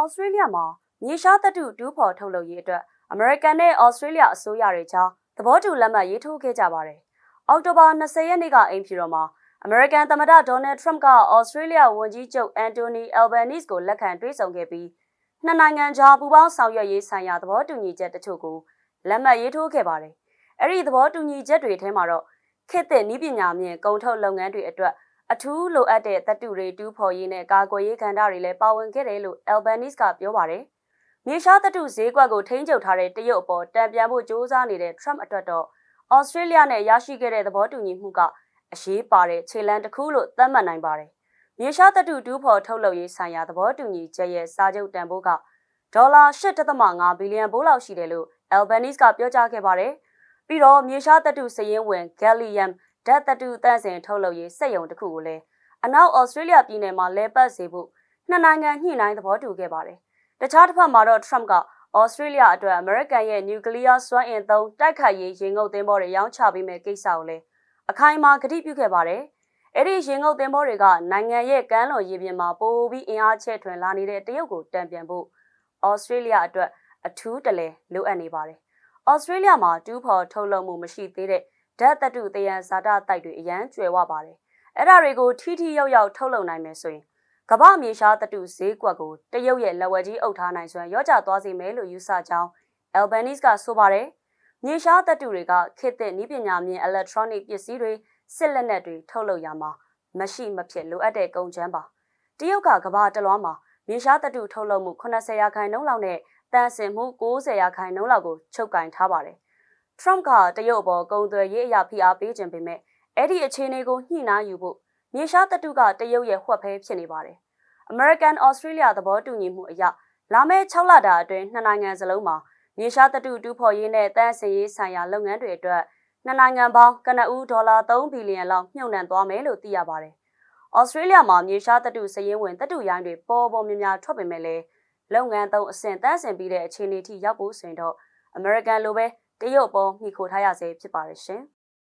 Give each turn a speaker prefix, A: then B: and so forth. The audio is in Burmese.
A: ဩစတြေးလျမှာမြေရှားသတ္တုတူးဖော်ထုတ်လုပ်ရေးအတွက်အမေရိကန်နဲ့ဩစတြေးလျအစိုးရတွေကြားသဘောတူလက်မှတ်ရေးထိုးခဲ့ကြပါတယ်။အောက်တိုဘာ20ရက်နေ့ကအိမ်ဖြူတော်မှာအမေရိကန်သမ္မတဒေါ်နယ်ထရမ့်ကဩစတြေးလျဝန်ကြီးချုပ်အန်တိုနီအယ်ဘန်နီစ်ကိုလက်ခံတွေ့ဆုံခဲ့ပြီးနှစ်နိုင်ငံကြားပူးပေါင်းဆောင်ရွက်ရေးဆိုင်ရာသဘောတူညီချက်တချို့ကိုလက်မှတ်ရေးထိုးခဲ့ပါတယ်။အဲ့ဒီသဘောတူညီချက်တွေထဲမှာတော့ခေတ်သစ်နည်းပညာမြင့်ကုန်ထုတ်လုပ်ငန်းတွေအတွက် အထူးလိုအပ်တဲ့သတ္တုတွေတူးဖော်ရေးနဲ့ကာကွယ်ရေးကဏ္ဍတွေလည်းပါဝင်ခဲ့တယ်လို့ Albanese ကပြောပါတယ်။မြေရှားသတ္တုဈေးကွက်ကိုထိန်းချုပ်ထားတဲ့တရုတ်အပေါ်တံပြန်ဖို့စ조사နေတဲ့ Trump အတွက်တော့ Australia နဲ့ရရှိခဲ့တဲ့သဘောတူညီမှုကအရေးပါတဲ့ခြေလှမ်းတစ်ခုလို့သတ်မှတ်နိုင်ပါတယ်။မြေရှားသတ္တုတူးဖော်ထုတ်လုပ်ရေးဆိုင်ရာသဘောတူညီချက်ရဲ့စာချုပ်တန်ဖိုးကဒေါ်လာ8.5ဘီလီယံဘိုးလောက်ရှိတယ်လို့ Albanese ကပြောကြားခဲ့ပါတယ်။ပြီးတော့မြေရှားသတ္တုစည်ရင်းဝင် Gallium ဓာတ်သတ္တုတန့်စင်ထုတ်လုပ်ရေးစက်ရုံတစ်ခုကိုလည်းအနောက်ဩစတြေးလျပြည်နယ်မှာလဲပတ်စေဖို့နှစ်နိုင်ငံညှိနှိုင်းသဘောတူခဲ့ပါတယ်။တခြားတစ်ဖက်မှာတော့ Trump ကဩစတြေးလျအတွက်အမေရိကန်ရဲ့နျူကလ িয়ার စွမ်းအင်သုံးတိုက်ခိုက်ရေးရေငုပ်သင်္ဘောတွေရောင်းချပေးမဲ့ကိစ္စကိုလည်းအခိုင်အမာကတိပြုခဲ့ပါတယ်။အဲ့ဒီရေငုပ်သင်္ဘောတွေကနိုင်ငံရဲ့ကမ်းလွန်ရေပြင်မှာပိုပြီးအင်အားချဲ့ထွင်လာနေတဲ့တရုတ်ကိုတံပြန်ဖို့ဩစတြေးလျအတွက်အထူးတလဲလိုအပ်နေပါတယ်။ဩစတြေးလျမှာတူးဖော်ထုတ်လုပ်မှုမရှိသေးတဲ့ ဓာတ်သတ္တုတယံဇာတတိုက်တွေအရန်ကျွယ်ဝပါတယ်။အဲ့ဒါတွေကိုထီထီရောက်ရောက်ထုတ်လုပ်နိုင်မယ်ဆိုရင်ကမ္ဘာမြေရှားသတ္တုဈေးကွက်ကိုတရုတ်ရဲ့လက်ဝဲကြီးအုပ်ထားနိုင်စွမ်းရော့ကျသွားစေမယ်လို့ယူဆကြောင်း Albanese ကဆိုပါတယ်။မြေရှားသတ္တုတွေကခေတ်သစ်နည်းပညာမြင့် electronic ပစ္စည်းတွေစစ်လက်နက်တွေထုတ်လုပ်ရမှာမရှိမဖြစ်လိုအပ်တဲ့ကုန်ကျန်းပါ။တရုတ်ကကမ္ဘာတလွှားမှာမြေရှားသတ္တုထုတ်လုပ်မှု80ရာခိုင်နှုန်းလောက်နဲ့တန်ဆင်မှု90ရာခိုင်နှုန်းလောက်ကိုချုပ်ကင်ထားပါတယ်။ Trump ကတရုတ်အပေါ်ကုန်သွယ်ရေးအရာဖိအားပေးခြင်းပေမဲ့အဲ့ဒီအခြေအနေကိုညှိနှိုင်းယူဖို့မြေရှားတတုကတရုတ်ရဲ့ဝှက်ဖဲဖြစ်နေပါတယ်။ American Australia သဘောတူညီမှုအရလာမယ့်6လတာအတွင်းနှစ်နိုင်ငံစလုံးမှာမြေရှားတတုတူးဖော်ရေးနဲ့တန်းစင်ရေးဆိုင်ရာလုပ်ငန်းတွေအတွက်နှစ်နိုင်ငံပေါင်းကနဦးဒေါ်လာ3ဘီလီယံလောက်မြှုပ်နှံသွားမယ်လို့သိရပါတယ်။ Australia မှာမြေရှားတတုစည်ရင်းဝင်တတုရိုင်းတွေပေါ်ပေါ်များများထွက်ပေမဲ့လည်းလုပ်ငန်းသုံးအဆင့်တန်းစင်ပြီးတဲ့အခြေအနေထိရောက်ဖို့ဆိုရင်တော့ American လိုပဲ တရုတ်ပေါ်မိခိုထားရစေဖြစ်ပါရဲ့ရှင်။